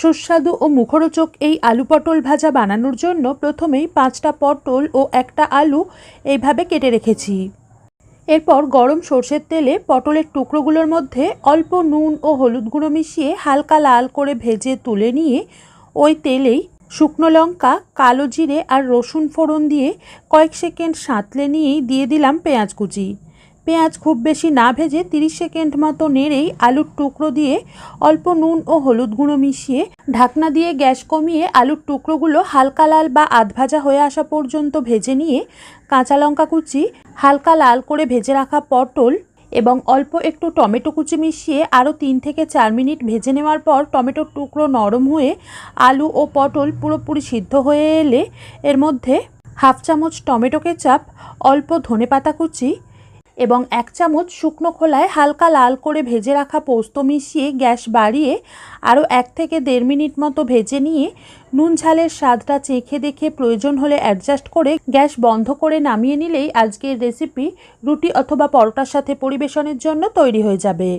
সুস্বাদু ও মুখরোচক এই আলু পটল ভাজা বানানোর জন্য প্রথমেই পাঁচটা পটল ও একটা আলু এইভাবে কেটে রেখেছি। এরপর গরম সর্ষের তেলে পটলের টুকরোগুলোর মধ্যে অল্প নুন ও হলুদ গুঁড়ো মিশিয়ে হালকা লাল করে ভেজে তুলে নিয়ে ওই তেলেই শুকনো লঙ্কা, কালো জিরে আর রসুন ফোড়ন দিয়ে কয়েক সেকেন্ড সাঁতলে নিয়েই দিয়ে দিলাম পেঁয়াজ কুচি। পেঁয়াজ খুব বেশি না ভেজে তিরিশ সেকেন্ড মতো নেড়েই আলুর টুকরো দিয়ে অল্প নুন ও হলুদ গুঁড়ো মিশিয়ে ঢাকনা দিয়ে গ্যাস কমিয়ে আলুর টুকরোগুলো হালকা লাল বা আধ ভাজা হয়ে আসা পর্যন্ত ভেজে নিয়ে কাঁচা লঙ্কা কুচি, হালকা লাল করে ভেজে রাখা পটল এবং অল্প একটু টমেটো কুচি মিশিয়ে আরও তিন থেকে চার মিনিট ভেজে নেওয়ার পর টমেটোর টুকরো নরম হয়ে আলু ও পটল পুরোপুরি সিদ্ধ হয়ে এলে এর মধ্যে হাফ চামচ টমেটো কেচাপ, অল্প ধনেপাতা কুচি এবং এক চামচ শুকনো খোলায় হালকা লাল করে ভেজে রাখা পোস্ত মিশিয়ে গ্যাস বাড়িয়ে আরও এক থেকে দেড় মিনিট মতো ভেজে নিয়ে নুন ঝালের স্বাদটা চেখে দেখে প্রয়োজন হলে অ্যাডজাস্ট করে গ্যাস বন্ধ করে নামিয়ে নিলেই আজকের রেসিপি রুটি অথবা পরোটার সাথে পরিবেশনের জন্য তৈরি হয়ে যাবে।